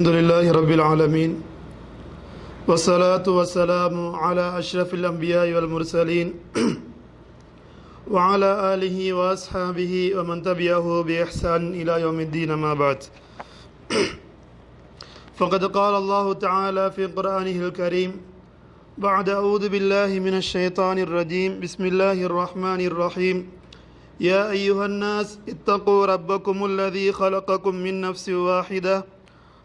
الحمد لله رب العالمين والصلاة والسلام على أشرف الأنبياء والمرسلين وعلى آله وأصحابه ومن تبعه بإحسان إلى يوم الدين ما بعد. فقد قال الله تعالى في قرآنه الكريم بعد أعوذ بالله من الشيطان الرجيم بسم الله الرحمن الرحيم. يا أيها الناس اتقوا ربكم الذي خلقكم من نفس واحدة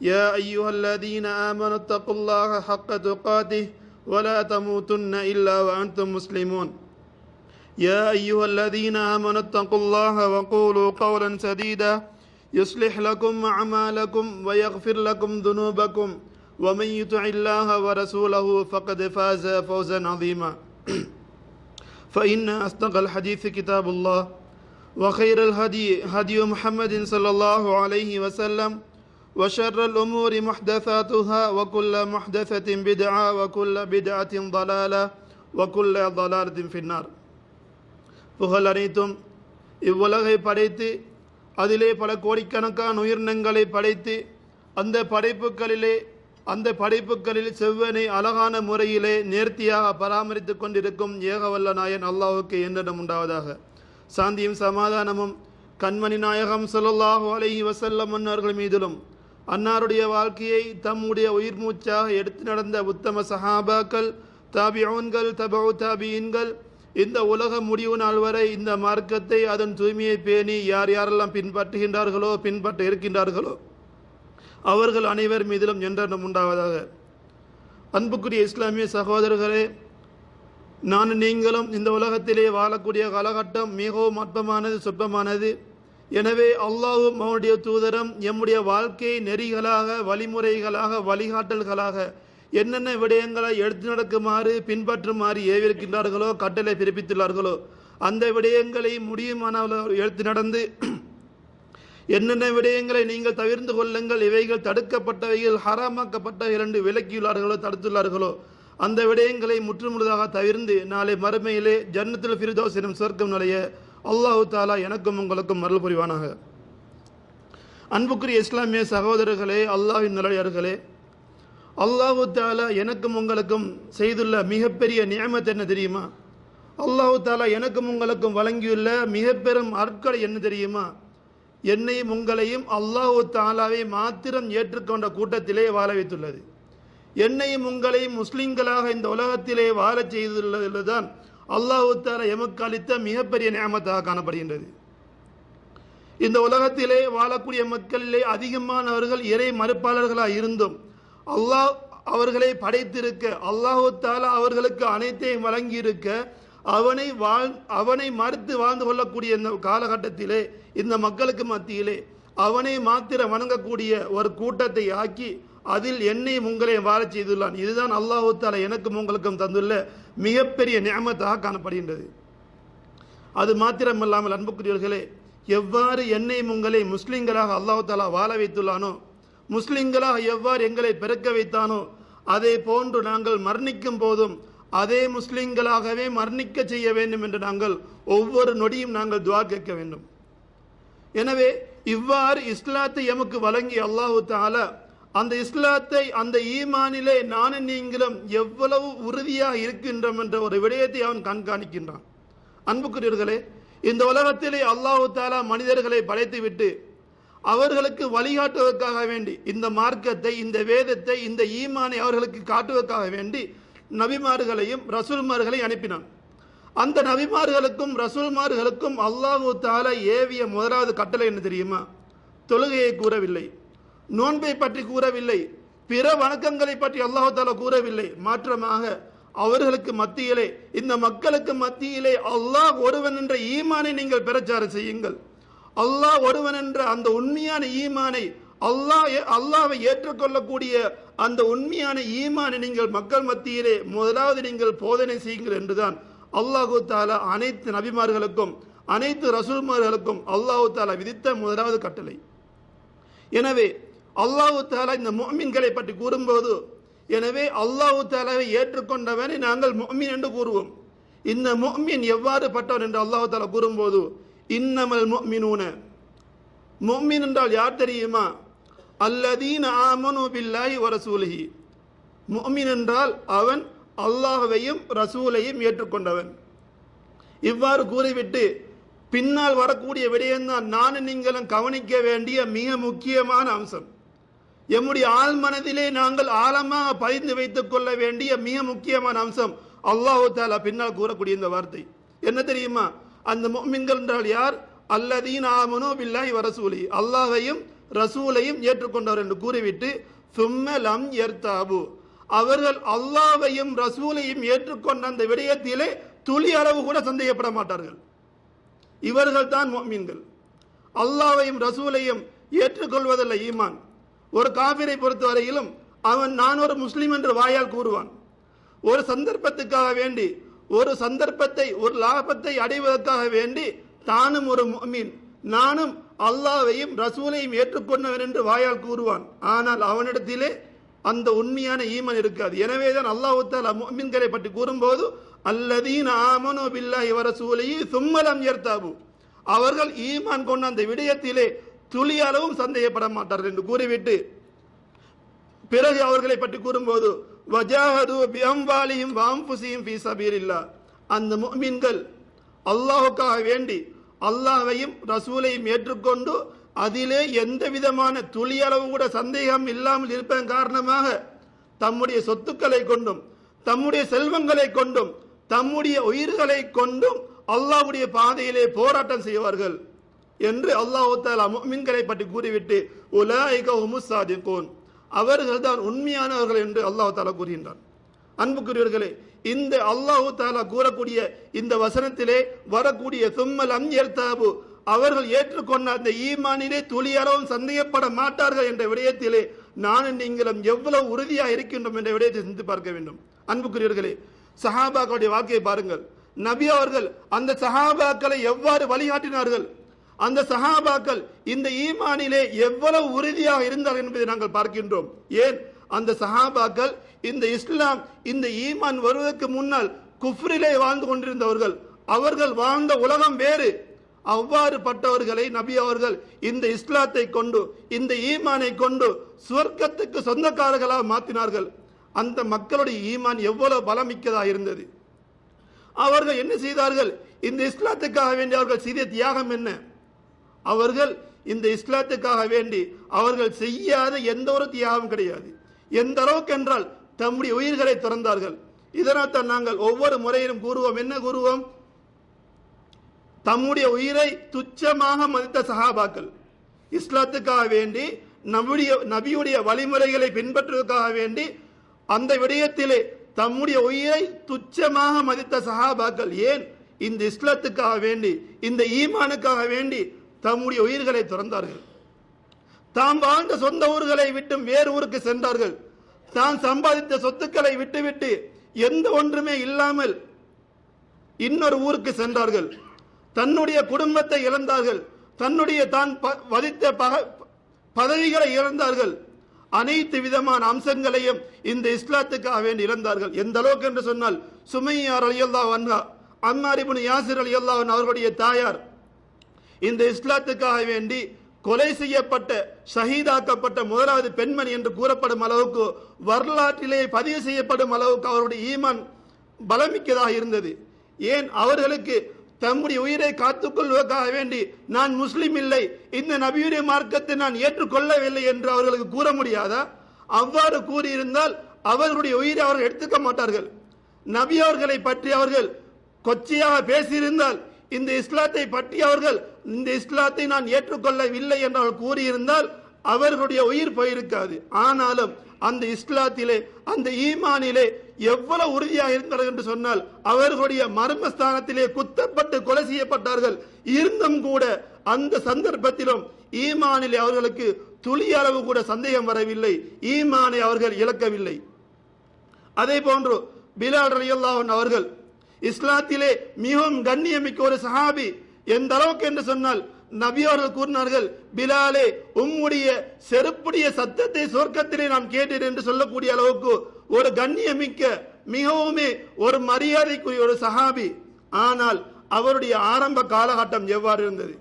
يا أيها الذين آمنوا اتقوا الله حق تقاته ولا تموتن إلا وأنتم مسلمون. يا أيها الذين آمنوا اتقوا الله وقولوا قولا سديدا يصلح لكم أعمالكم ويغفر لكم ذنوبكم ومن يطع الله ورسوله فقد فاز فوزا عظيما. فإن أصدق الحديث كتاب الله وخير الهدي هدي محمد صلى الله عليه وسلم وشر الأمور محدثاتها وكل محدثة بدعة وكل بدعة ضلالة وكل ضلالة في النار புகழ் அனைத்தும் இவ்வுலகை படைத்து அதிலே பல கோடிக்கணக்கான உயிரினங்களை படைத்து அந்த படைப்புகளிலே அந்த படைப்புகளில் செவ்வனை அழகான முறையிலே நேர்த்தியாக பராமரித்து கொண்டிருக்கும் ஏகவல்ல நாயன் அல்லாஹுக்கு என்னிடம் உண்டாவதாக சாந்தியும் சமாதானமும் கண்மணி நாயகம் ஸல்லல்லாஹு அலைஹி வஸல்லம் அன்னார்கள் மீதிலும் அன்னாருடைய வாழ்க்கையை தம்முடைய உயிர் மூச்சாக எடுத்து நடந்த உத்தம சஹாபாக்கள் தாபியவன்கள் தபு தாபியின்கள் இந்த உலக முடிவு நாள் வரை இந்த மார்க்கத்தை அதன் தூய்மையை பேணி யார் யாரெல்லாம் பின்பற்றுகின்றார்களோ பின்பற்ற இருக்கின்றார்களோ அவர்கள் அனைவர் மீதிலும் என்றென்றும் உண்டாவதாக. அன்புக்குரிய இஸ்லாமிய சகோதரர்களே நான் நீங்களும் இந்த உலகத்திலே வாழக்கூடிய காலகட்டம் மிகவும் அற்பமானது சொற்பமானது. எனவே அல்லாஹும் அவனுடைய தூதரம் எம்முடைய வாழ்க்கை நெறிகளாக வழிமுறைகளாக வழிகாட்டல்களாக என்னென்ன விடயங்களை எடுத்து நடக்குமாறு பின்பற்றுமாறு ஏவிருக்கின்றார்களோ கட்டளை பிறப்பித்துள்ளார்களோ அந்த விடயங்களை முடியுமான எடுத்து நடந்து என்னென்ன விடயங்களை நீங்கள் தவிர்ந்து கொள்ளுங்கள் இவைகள் தடுக்கப்பட்டவைகள் ஹராமாக்கப்பட்டவைகள் என்று விலக்கியுள்ளார்களோ தடுத்துள்ளார்களோ அந்த விடயங்களை முற்றுமுழுதாக தவிர்ந்து நாளை மறுமையிலே ஜன்னத்தில் ஃபிரிதோஸ் எனும் சொர்க்கம் நுழைய அல்லாஹு தாலா எனக்கும் உங்களுக்கும் மருள் புரிவானாக. அன்புக்குரிய இஸ்லாமிய சகோதரர்களே அல்லாஹின் நிலையர்களே அல்லாஹு தாலா எனக்கும் உங்களுக்கும் செய்துள்ள மிகப்பெரிய நியமத் என்ன தெரியுமா? அல்லாஹு தாலா எனக்கும் உங்களுக்கும் வழங்கியுள்ள மிக பெரும் அற்கொலை என்ன தெரியுமா? என்னையும் உங்களையும் அல்லாஹு தாலாவை மாத்திரம் ஏற்றுக்கொண்ட கூட்டத்திலே வாழ வைத்துள்ளது. என்னையும் உங்களையும் முஸ்லிம்களாக இந்த உலகத்திலே வாழச் செய்துள்ளதுதான் அல்லாஹுத்தார எமக்கு அளித்த மிகப்பெரிய நியமத்தாக காணப்படுகின்றது. இந்த உலகத்திலே வாழக்கூடிய மக்களிலே அதிகமானவர்கள் இறை மறுப்பாளர்களாக இருந்தும் அல்லாஹ் அவர்களை படைத்திருக்க அல்லாஹு தாலா அவர்களுக்கு அனைத்தையும் வழங்கியிருக்க அவனை வாழ் அவனை மறுத்து வாழ்ந்து கொள்ளக்கூடிய இந்த காலகட்டத்திலே இந்த மக்களுக்கு மத்தியிலே அவனை மாத்திர வணங்கக்கூடிய ஒரு கூட்டத்தை ஆக்கி அதில் என்னை உங்களையும் வாழச் செய்துள்ளான். இதுதான் அல்லாஹு தாலா எனக்கும் உங்களுக்கும் தந்துள்ள மிகப்பெரிய நியமத்தாக காணப்படுகின்றது. அது மாத்திரமில்லாமல் அன்புக்குரியவர்களே எவ்வாறு என்னை உங்களை முஸ்லீம்களாக அல்லாஹு தாலா வாழ வைத்துள்ளானோ முஸ்லிம்களாக எவ்வாறு எங்களை பிறக்க வைத்தானோ அதே போன்று நாங்கள் மரணிக்கும் போதும் அதே முஸ்லிம்களாகவே மரணிக்க செய்ய வேண்டும் என்று நாங்கள் ஒவ்வொரு நொடியும் நாங்கள் துவா கேட்க வேண்டும். எனவே இவ்வாறு இஸ்லாத்தை எமக்கு வழங்கி அல்லாஹு தாலா அந்த இஸ்லாத்தை அந்த ஈமானிலே நானும் நீங்களும் எவ்வளவு உறுதியாக இருக்கின்றோம் என்ற ஒரு விடயத்தை அவன் கண்காணிக்கின்றான். அன்புக்குரியவர்களே இந்த உலகத்திலே அல்லாஹு தாலா மனிதர்களை படைத்துவிட்டு அவர்களுக்கு வழிகாட்டுவதற்காக வேண்டி இந்த மார்க்கத்தை இந்த வேதத்தை இந்த ஈமானை அவர்களுக்கு காட்டுவதற்காக வேண்டி நபிமார்களையும் ரசூல்மார்களையும் அனுப்பினான். அந்த நபிமார்களுக்கும் ரசூல்மார்களுக்கும் அல்லாஹு தாலா ஏவிய முதலாவது கட்டளை என்ன தெரியுமா? தொழுகையை கூறவில்லை. நோன்பை பற்றி கூறவில்லை. பிற வணக்கங்களை பற்றி அல்லாஹால கூறவில்லை. மாற்றமாக அவர்களுக்கு மத்தியிலே இந்த மக்களுக்கு மத்தியிலே அல்லாஹ் ஒருவன் என்ற ஈமானை நீங்கள் பிரச்சாரம் செய்யுங்கள். அல்லாஹ் ஒருவன் என்ற அந்த உண்மையான ஈமானை அல்லாஹ் அல்லாவை ஏற்றுக்கொள்ளக்கூடிய அந்த உண்மையான ஈமானை நீங்கள் மக்கள் மத்தியிலே முதலாவது நீங்கள் போதனை செய்யுங்கள் என்றுதான் அல்லாஹு தாலா அனைத்து நபிமார்களுக்கும் அனைத்து ரசூல்மார்களுக்கும் அல்லாஹு தாலா விதித்த முதலாவது கட்டளை. எனவே அல்லாஹு தாலா இந்த முஃமின்களை பற்றி கூறும்போது எனவே அல்லாஹு தாலாவை ஏற்றுக்கொண்டவனை நாங்கள் மொமின் என்று கூறுவோம். இந்த முஃமின் எவ்வாறு பட்டவன் என்று அல்லாஹு தாலா கூறும்போது இன்னமல் முஃமினூன. முஃமின் என்றால் யார் தெரியுமா? அல்லதீன் ஆமனு பில்லாஹி வரசூலகி ரசூலிஹி. என்றால் அவன் அல்லாஹ்வையும் ரசூலையும் ஏற்றுக்கொண்டவன். இவ்வாறு கூறிவிட்டு பின்னால் வரக்கூடிய விடயம்தான் நானும் நீங்களும் கவனிக்க வேண்டிய மிக முக்கியமான அம்சம். எம்முடைய ஆள் மனதிலே நாங்கள் ஆழமாக பதிந்து வைத்துக் கொள்ள வேண்டிய மிக முக்கியமான அம்சம் அல்லாஹு தாலா பின்னால் கூறக்கூடிய இந்த வார்த்தை. என்ன தெரியுமா? அந்த முஃமின்கள் என்றால் யார்? அல்லதீன் ஆமனோ பில்லாய் வரசூலி அல்லாஹையும் ரசூலையும் ஏற்றுக்கொண்டவர் என்று கூறிவிட்டு சும்ம லம் எர்தாபு அவர்கள் அல்லாவையும் ரசூலையும் ஏற்றுக்கொண்ட அந்த விடயத்திலே துளி அளவு கூட சந்தேகப்பட மாட்டார்கள். இவர்கள் தான் மீன்கள் அல்லாவையும் ரசூலையும் ஏற்றுக்கொள்வதல்ல ஈமான். ஒரு காபிரை பொறுத்தவரையிலும் அவன் நான் ஒரு முஸ்லீம் என்று வாயால் கூறுவான். ஒரு சந்தர்ப்பத்துக்காக வேண்டி ஒரு சந்தர்ப்பத்தை ஒரு லாபத்தை அடைவதற்காக வேண்டி தானும் ஒரு மீன் நானும் அல்லாவையும் ரசூலையும் ஏற்றுக்கொண்டவன் என்று வாயால் கூறுவான். ஆனால் அவனிடத்திலே அந்த உண்மையான ஈமன் இருக்காது. எனவே தான் அல்லாஹுத்தால் மீன்களை பற்றி கூறும்போது அல்லதீன் ஆமனோ பில்லா இவர ரசூலிஹி சும்மலம் ஏர்த்தாபு அவர்கள் ஈமான் கொண்ட அந்த விடயத்திலே துளி அளவும் சந்தேகப்பட மாட்டார்கள் என்று கூறிவிட்டு பிறகு அவர்களை பற்றி கூறும்போது வஜாஹது பியம்பாலியும் வாம்புசியும் ஃபீ சபீரில்லா அந்த மீன்கள் அல்லாஹுக்காக வேண்டி அல்லாஹையும் ரசூலையும் ஏற்றுக்கொண்டு அதிலே எந்த விதமான துளியளவு கூட சந்தேகம் இல்லாமல் இருப்பதன் காரணமாக தம்முடைய சொத்துக்களை கொண்டும் தம்முடைய செல்வங்களை கொண்டும் தம்முடைய உயிர்களை கொண்டும் அல்லாஹ்வுடைய பாதையிலே போராட்டம் செய்வார்கள். என்று அல்லாஹு தாலா பற்றி கூறிவிட்டு உலாயிக ஹுமுஸ் அவர்கள் தான் உண்மையானவர்கள் என்று அல்லாஹு தாலா கூறுகின்றான். அன்புக்குரியவர்களே இந்த அல்லாஹு தாலா கூறக்கூடிய இந்த வசனத்திலே வரக்கூடிய சும்மல் அம்யர்தாபு அவர்கள் ஏற்றுக்கொண்ட அந்த ஈமானிலே துளியளவும் சந்தேகப்பட மாட்டார்கள் என்ற விடயத்திலே நானும் நீங்களும் எவ்வளவு உறுதியாக இருக்கின்றோம் என்ற விடயத்தை சிந்தித்து பார்க்க வேண்டும். அன்புக்குரியவர்களே சஹாபாக்களுடைய வாழ்க்கையை பாருங்கள். நபி அவர்கள் அந்த சஹாபாக்களை எவ்வாறு வழிகாட்டினார்கள்? அந்த சஹாபாக்கள் இந்த ஈமானிலே எவ்வளவு உறுதியாக இருந்தார்கள் என்பதை நாங்கள் பார்க்கின்றோம். ஏன்? அந்த சஹாபாக்கள் இந்த இஸ்லாம் இந்த ஈமான் வருவதற்கு முன்னால் குஃப்ரிலே வாழ்ந்து கொண்டிருந்தவர்கள். அவர்கள் வாழ்ந்த உலகம் வேறு. அவ்வாறு பட்டவர்களை நபி அவர்கள் இந்த இஸ்லாத்தை கொண்டு இந்த ஈமானை கொண்டு சுவர்க்கத்துக்கு சொந்தக்காரர்களாக மாற்றினார்கள் அந்த மக்களுடைய ஈமான் எவ்வளவு பலமிக்கதாக இருந்தது. அவர்கள் என்ன செய்தார்கள்? இந்த இஸ்லாத்துக்காக வேண்டிய அவர்கள் செய்த தியாகம் என்ன? அவர்கள் இந்த இஸ்லாத்துக்காக வேண்டி அவர்கள் செய்யாத எந்த ஒரு தியாகம் கிடையாது. எந்த அளவுக்கு என்றால் தம்முடைய உயிர்களை திறந்தார்கள். இதனால் தான் நாங்கள் ஒவ்வொரு முறையிலும் கூறுவோம். என்ன கூறுவோம்? தம்முடைய உயிரை துச்சமாக மதித்த சஹாபாக்கள் இஸ்லாத்துக்காக வேண்டி நம்முடைய நபியுடைய வழிமுறைகளை பின்பற்றுவதற்காக வேண்டி அந்த விடயத்திலே தம்முடைய உயிரை துச்சமாக மதித்த சஹாபாக்கள் ஏன் இந்த இஸ்லாத்துக்காக வேண்டி இந்த ஈமானுக்காக வேண்டி தம்முடைய உயிர்களை துறந்தார்கள். தாம் வாழ்ந்த சொந்த ஊர்களை விட்டு வேறு ஊருக்கு சென்றார்கள். தான் சம்பாதித்த சொத்துக்களை விட்டுவிட்டு எந்த ஒன்றுமே இல்லாமல் இன்னொரு ஊருக்கு சென்றார்கள். தன்னுடைய குடும்பத்தை இழந்தார்கள். தன்னுடைய தான் ப- வதித்த பக- பதவிகளை இழந்தார்கள். அனைத்து விதமான அம்சங்களையும் இந்த இஸ்லாத்துக்காக வேண்டி இழந்தார்கள். எந்த அளவுக்கு என்று சொன்னால் சுமையார் அலியல்லா வன்ஹா அம்மாரிபுன் யாசிர் அலியல்லா அவர்களுடைய தாயார் இந்த இஸ்லாத்துக்காக வேண்டி கொலை செய்யப்பட்ட ஷஹீதாக்கப்பட்ட முதலாவது பெண்மணி என்று கூறப்படும் அளவுக்கு வரலாற்றிலே பதிவு செய்யப்படும் அளவுக்கு அவருடைய ஈமான் பலமிக்கதாக இருந்தது. ஏன்? அவர்களுக்கு தம்முடைய உயிரை காத்துக்கொள்வதற்காக வேண்டி நான் முஸ்லீம் இல்லை இந்த நபியுடைய மார்க்கத்தை நான் ஏற்றுக்கொள்ளவில்லை என்று அவர்களுக்கு கூற முடியாதா? அவ்வாறு கூறியிருந்தால் அவர்களுடைய உயிரை அவர்கள் எடுத்துக்க மாட்டார்கள். நபி அவர்களை பற்றி அவர்கள் கொச்சையாக பேசியிருந்தால் இந்த இஸ்லாத்தை பற்றி அவர்கள் இந்த இஸ்லாத்தை நான் ஏற்றுக்கொள்ளவில்லை என்று அவர்கள் கூறியிருந்தால் அவர்களுடைய உயிர் போயிருக்காது. ஆனாலும் அந்த இஸ்லாத்திலே அந்த ஈமானிலே எவ்வளவு உறுதியாக இருந்தார்கள் என்று சொன்னால் அவர்களுடைய மர்மஸ்தானத்திலே குத்தப்பட்டு கொலை செய்யப்பட்டார்கள். இருந்தும் கூட அந்த சந்தர்ப்பத்திலும் ஈமானிலே அவர்களுக்கு துளி அளவு கூட சந்தேகம் வரவில்லை. ஈமானை அவர்கள் இழக்கவில்லை. அதே போன்று பிலால் ரலியல்லாஹு அவர்கள் இஸ்லாத்திலே மிகவும் கண்ணியமிக்க ஒரு சஹாபி. எந்த அளவுக்கு என்று சொன்னால் நபி அவர்கள் கூறினார்கள் பிலாலே உம்முடைய செருப்புடைய சத்தத்தை சொர்க்கத்திலே நாம் கேட்டேன் என்று சொல்லக்கூடிய அளவுக்கு ஒரு கண்ணியமிக்க மிகவுமே ஒரு மரியாதைக்குரிய ஒரு சஹாபி. ஆனால் அவருடைய ஆரம்ப காலகட்டம் எவ்வாறு இருந்தது?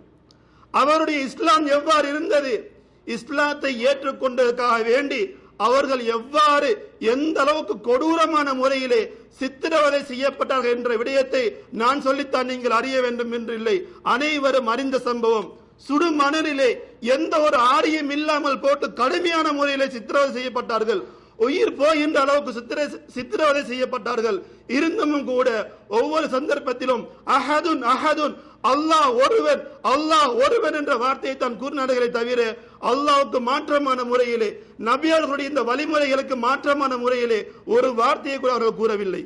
அவருடைய இஸ்லாம் எவ்வாறு இருந்தது? இஸ்லாத்தை ஏற்றுக்கொண்டதற்காக வேண்டி அவர்கள் எவ்வாறு எந்த அளவுக்கு கொடூரமான முறையிலே சித்திரவதை செய்யப்பட்டார்கள் என்ற விடயத்தை நான் சொல்லித்தான் நீங்கள் அறிய வேண்டும் என்று இல்லை. அனைவரும் அறிந்த சம்பவம். சுடு மணலிலே எந்த ஒரு ஆரியும் இல்லாமல் போட்டு கடுமையான முறையிலே சித்திரவதை செய்யப்பட்டார்கள். உயிர் போகின்ற அளவுக்கு சித்திர சித்திரவதை செய்யப்பட்டார்கள். இருந்தும் கூட ஒவ்வொரு சந்தர்ப்பத்திலும் அஹதுன் அஹதுன் அல்லாஹ் ஒருவன் அல்லாஹ் ஒருவன் என்ற வார்த்தையை தான் கூறினார்களே தவிர அல்லாவுக்கு மாற்றமான முறையிலே நபியாளர்களுடைய இந்த வழிமுறைகளுக்கு மாற்றமான முறையிலே ஒரு வார்த்தையை கூட அவர்கள் கூறவில்லை.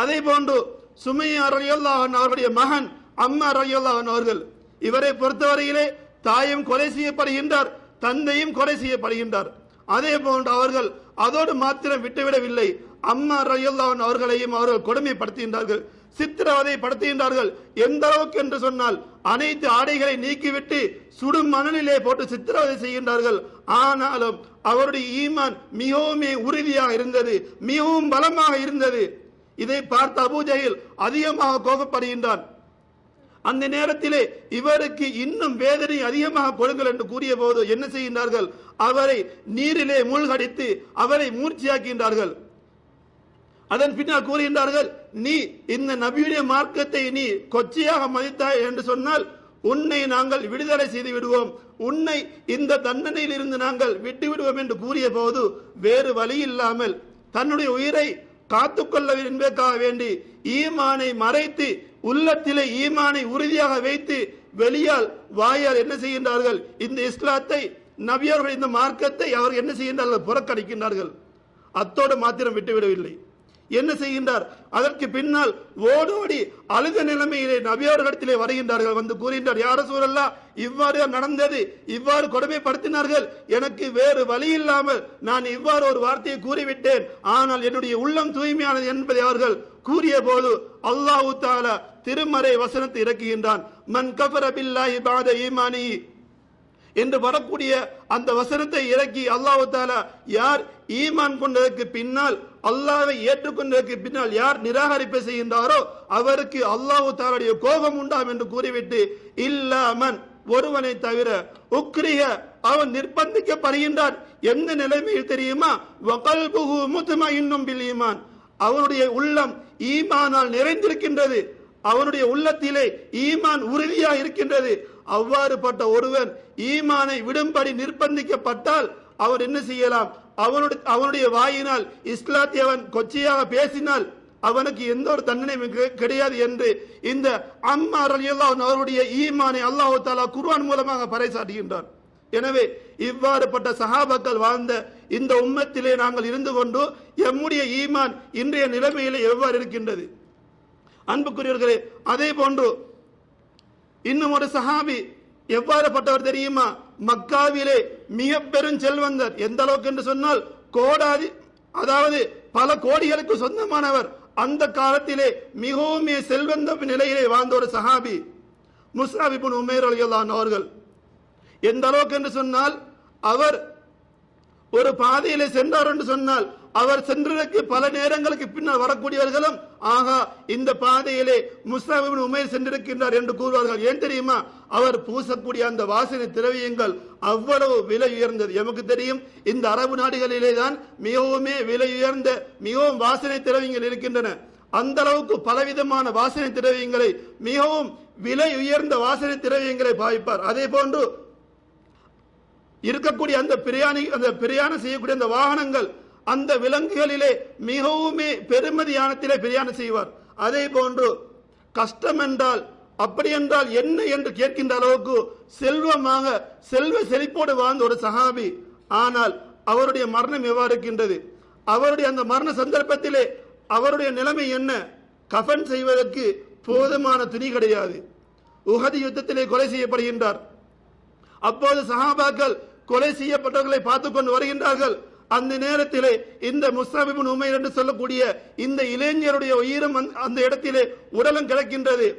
அதே போன்று சுமையா ரலியல்லாஹு அவருடைய மகன் அம்மா ரலியல்லாஹு அவர்கள் இவரை பொறுத்தவரையிலே தாயும் கொலை செய்யப்படுகின்றார் தந்தையும் கொலை செய்யப்படுகின்றார். அதே போன்று அவர்கள் அதோடு மாத்திரம் விட்டுவிடவில்லை. அம்மா ரலியல்லாஹு அவர்களையும் அவர்கள் கொடுமைப்படுத்துகின்றார்கள். சித்திரவதை படுத்துகின்றார்கள் எந்த அளவுக்கு என்று சொன்னால் அனைத்து ஆடைகளை நீக்கிவிட்டு சுடும் மணலிலே போட்டு சித்திரவதை செய்கின்றார்கள். ஆனாலும் அவருடைய ஈமான் மிகவுமே உறுதியாக இருந்தது மிகவும் பலமாக இருந்தது. இதை பார்த்த அபூஜஹில் அதிகமாக கோபப்படுகின்றான். அந்த நேரத்திலே இவருக்கு இன்னும் வேதனை அதிகமாக கொடுங்கள் என்று கூறிய போது என்ன செய்கின்றார்கள்? அவரை நீரிலே மூழ்கடித்து அவரை மூர்ச்சியாக்கின்றார்கள். அதன் பின்னால் கூறுகின்றார்கள் நீ இந்த நபியுடைய மார்க்கத்தை நீ கொச்சையாக மதித்தாய் என்று சொன்னால் உன்னை நாங்கள் விடுதலை செய்து விடுவோம். உன்னை இந்த தண்டனையில் இருந்து நாங்கள் விட்டு விடுவோம் என்று கூறிய போது வேறு வழி இல்லாமல் தன்னுடைய உயிரை காத்துக்கொள்ள என்பதற்காக வேண்டி ஈமானை மறைத்து உள்ளத்திலே ஈமானை உறுதியாக வைத்து வெளியால் வாயால் என்ன செய்கின்றார்கள்? இந்த இஸ்லாத்தை நபியர்கள் இந்த மார்க்கத்தை அவர் என்ன செய்கின்றார்கள்? புறக்கணிக்கின்றார்கள். அத்தோடு மாத்திரம் விட்டுவிடவில்லை என்ன செய்கின்றார்? அதற்கு பின்னால் ஓடோடி அழுத நிலைமையிலே நபியவர்களிடத்திலே வருகின்றார்கள். வந்து கூறுகின்றார் யார சூழல்லா இவ்வாறு நடந்தது. இவ்வாறு கொடுமைப்படுத்தினார்கள். எனக்கு வேறு வழி இல்லாமல் நான் இவ்வாறு ஒரு வார்த்தையை கூறிவிட்டேன். ஆனால் என்னுடைய உள்ளம் தூய்மையானது என்பதை அவர்கள் கூறிய போது அல்லாஹு தாலா திருமறை வசனத்தை இறக்குகின்றான். மன் கபர பில்லாஹி பாத ஈமானி என்று வரக்கூடிய அந்த வசனத்தை இறக்கி அல்லாஹு தாலா யார் ஈமான் கொண்டதற்கு பின்னால் அல்லாவை ஏற்றுக்கொண்டதற்கு பின்னால் யார் நிராகரிப்பை செய்கின்றாரோ அவருக்கு அல்லாஹு தாலுடைய கோபம் உண்டாம் என்று கூறிவிட்டு இல்லாமன் ஒருவனை தவிர உக்ரிய அவன் நிர்பந்திக்கப்படுகின்றான். எந்த நிலைமையில் தெரியுமா? இன்னும் பில் ஈமான். அவனுடைய உள்ளம் ஈமானால் நிறைந்திருக்கின்றது. அவனுடைய உள்ளத்திலே ஈமான் உறுதியாக இருக்கின்றது அவ்வாறுபட்ட ஒருவன் ஈமானை விடும்படி நிர்பந்திக்கப்பட்டால் அவர் என்ன செய்யலாம்? அவனுடைய அவனுடைய வாயினால் இஸ்லாத்தை அவன் கொச்சையாக பேசினால் அவனுக்கு எந்த ஒரு தண்டனையும் கிடையாது என்று இந்த அம்மா ரலியல்லாஹு அவருடைய ஈமானை அல்லாஹு தாலா குர்வான் மூலமாக பறைசாட்டுகின்றான் எனவே இவ்வாறுபட்ட சஹாபாக்கள் வாழ்ந்த இந்த உம்மத்திலே நாங்கள் இருந்து கொண்டு எம்முடைய ஈமான் இன்றைய நிலைமையிலே எவ்வாறு இருக்கின்றது? அன்புக்குரியவர்களே அதே போன்று இன்னும் ஒரு சஹாபி எவ்வாறுப்பட்டவர் தெரியுமா? மக்காவிலே மிக பெரும் செல்வந்தர். எந்த அளவுக்கு என்று சொன்னால் கோடாதி அதாவது பல கோடிகளுக்கு சொந்தமானவர். அந்த காலத்திலே மிகவும் செல்வந்த நிலையிலே வாழ்ந்த ஒரு சஹாபி முஸ்ராபிபுன் உமேர் அலியல்லான் அவர்கள். எந்த அளவுக்கு என்று சொன்னால் அவர் ஒரு பாதையிலே சென்றார் என்று சொன்னால் அவர் சென்றதற்கு பல நேரங்களுக்கு பின்னால் வரக்கூடியவர்களும் ஆகா இந்த பாதையிலே முஸ்லாமின் உமேர் சென்றிருக்கின்றார் என்று கூறுவார்கள். ஏன் தெரியுமா? அவர் பூசக்கூடிய அந்த வாசனை திரவியங்கள் அவ்வளவு விலை உயர்ந்தது. எமக்கு தெரியும் இந்த அரபு நாடுகளிலே தான் மிகவுமே விலை உயர்ந்த மிகவும் வாசனை திரவியங்கள் இருக்கின்றன. அந்த அளவுக்கு பலவிதமான வாசனை திரவியங்களை மிகவும் விலை உயர்ந்த வாசனை திரவியங்களை பாவிப்பார். அதே போன்று இருக்கக்கூடிய அந்த பிரயாணி அந்த பிரயாணம் செய்யக்கூடிய அந்த வாகனங்கள் அந்த விலங்குகளிலே மிகவுமே பெருமதியானத்திலே பிரியாணம் செய்வார். அதே போன்று கஷ்டம் என்றால் அப்படி என்றால் என்ன என்று கேட்கின்ற அளவுக்கு செல்வமாக செல்வ செழிப்போடு வாழ்ந்த ஒரு சஹாபி. ஆனால் அவருடைய மரணம் எவ்வாறு இருக்கின்றது? அவருடைய அந்த மரண சந்தர்ப்பத்திலே அவருடைய நிலைமை என்ன? கஃபன் செய்வதற்கு போதுமான துணி கிடையாது. உகதி யுத்தத்திலே கொலை செய்யப்படுகின்றார். அப்போது சஹாபாக்கள் கொலை செய்யப்பட்டவர்களை பார்த்து கொண்டு வருகின்றார்கள். அந்த நேரத்திலே இந்த முஸ்தாபிபின் உமைர் என்று சொல்லக்கூடிய இந்த இளைஞருடைய உயிரும் அந்த- அந்த இடத்திலே உடலும் கிடக்கின்றது.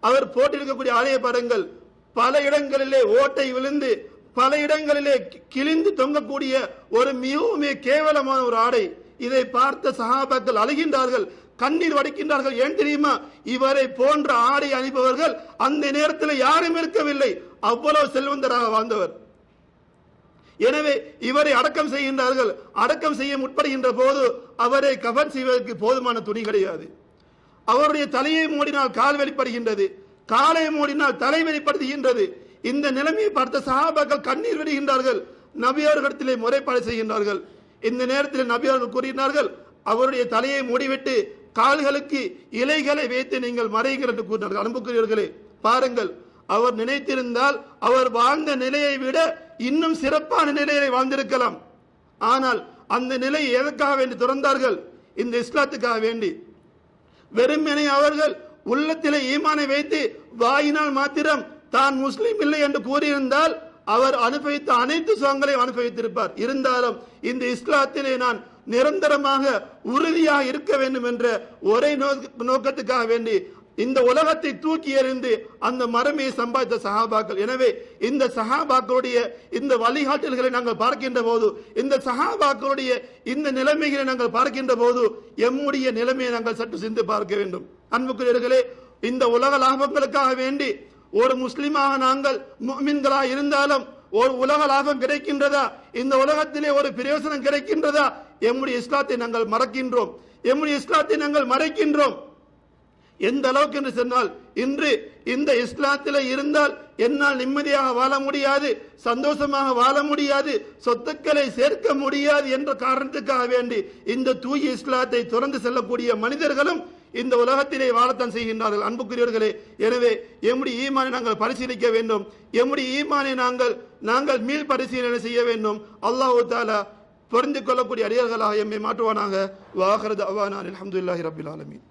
அவர் போட்டிருக்கக்கூடிய ஆலய படங்கள் பல இடங்களிலே ஓட்டை விழுந்து பல இடங்களிலே கிழிந்து தொங்கக்கூடிய ஒரு மிகவும் கேவலமான ஒரு ஆடை. இதை பார்த்த சகாபாக்கள் அழுகின்றார்கள் கண்ணீர் வடிக்கின்றார்கள். ஏன் தெரியுமா? இவரை போன்ற ஆடை அணிபவர்கள் அந்த நேரத்தில் யாரும் இருக்கவில்லை. அவ்வளவு செல்வந்தராக வாழ்ந்தவர். எனவே இவரை அடக்கம் செய்கின்றார்கள். அடக்கம் செய்ய முற்படுகின்ற போது அவரை கவர் செய்வதற்கு போதுமான துணி கிடையாது. அவருடைய தலையை மூடினால் கால் வெளிப்படுகின்றது. காலை மூடினால் தலை வெளிப்படுத்துகின்றது. இந்த நிலைமையை பார்த்த சஹாபாக்கள் கண்ணீர் விடுகின்றார்கள். நபியவர்களிடத்திலே முறைப்பாடு செய்கின்றார்கள். இந்த நேரத்தில் நபியவர்கள் கூறினார்கள் அவருடைய தலையை மூடிவிட்டு கால்களுக்கு இலைகளை வைத்து நீங்கள் மறைகிற என்று கூறினார்கள். அனுப்புகிறீர்களே பாருங்கள். அவர் நினைத்திருந்தால் அவர் வாழ்ந்த நிலையை விட இன்னும் சிறப்பான நிலையை வாழ்ந்திருக்கலாம். ஆனால் அந்த நிலையை எதற்காக வேண்டி துறந்தார்கள்? இந்த இஸ்லாத்துக்காக வேண்டி. வெறுமனே அவர்கள் உள்ளத்திலே ஈமானை வைத்து வாயினால் மாத்திரம் தான் முஸ்லீம் இல்லை என்று கூறியிருந்தால் அவர் அனுபவித்த அனைத்து சுகங்களையும் அனுபவித்திருப்பார். இருந்தாலும் இந்த இஸ்லாத்திலே நான் நிரந்தரமாக உறுதியாக இருக்க வேண்டும் என்ற ஒரே நோக்கத்துக்காக வேண்டி இந்த உலகத்தை தூக்கி எறிந்து அந்த மரமையை சம்பாதித்த சஹாபாக்கள் எனவே இந்த சஹாபாக்களுடைய இந்த வழிகாட்டல்களை நாங்கள் பார்க்கின்ற போது இந்த சஹாபாக்களுடைய இந்த நிலைமைகளை நாங்கள் பார்க்கின்ற போது எம்முடைய நிலைமையை நாங்கள் சற்று சிந்து பார்க்க வேண்டும். அன்புக்குரியர்களே இந்த உலக லாபங்களுக்காக வேண்டி ஒரு முஸ்லிமாக நாங்கள் முஃமின்களாக இருந்தாலும் ஒரு உலக லாபம் கிடைக்கின்றதா? இந்த உலகத்திலே ஒரு பிரயோசனம் கிடைக்கின்றதா? எம்முடைய இஸ்லாத்தை நாங்கள் மறக்கின்றோம். எம்முடைய இஸ்லாத்தை நாங்கள் மறைக்கின்றோம். எந்த அளவுக்கு என்று சொன்னால் இன்று இந்த இஸ்லாத்தில் இருந்தால் என்னால் நிம்மதியாக வாழ முடியாது சந்தோஷமாக வாழ முடியாது சொத்துக்களை சேர்க்க முடியாது என்ற காரணத்துக்காக வேண்டி இந்த தூய இஸ்லாத்தை துறந்து செல்லக்கூடிய மனிதர்களும் இந்த உலகத்திலே வாழத்தான் செய்கின்றார்கள். அன்புக்குரியவர்களே எனவே எம்முடைய ஈமானை நாங்கள் பரிசீலிக்க வேண்டும். எம்முடைய ஈமானை நாங்கள் நாங்கள் மீள் பரிசீலனை செய்ய வேண்டும். அல்லாஹு தாலா புரிந்து கொள்ளக்கூடிய அடியார்களாக எம்மை மாற்றுவானாக. வாகரது அவானான் அலமதுல்லாஹி ரபில் ஆலமீன்.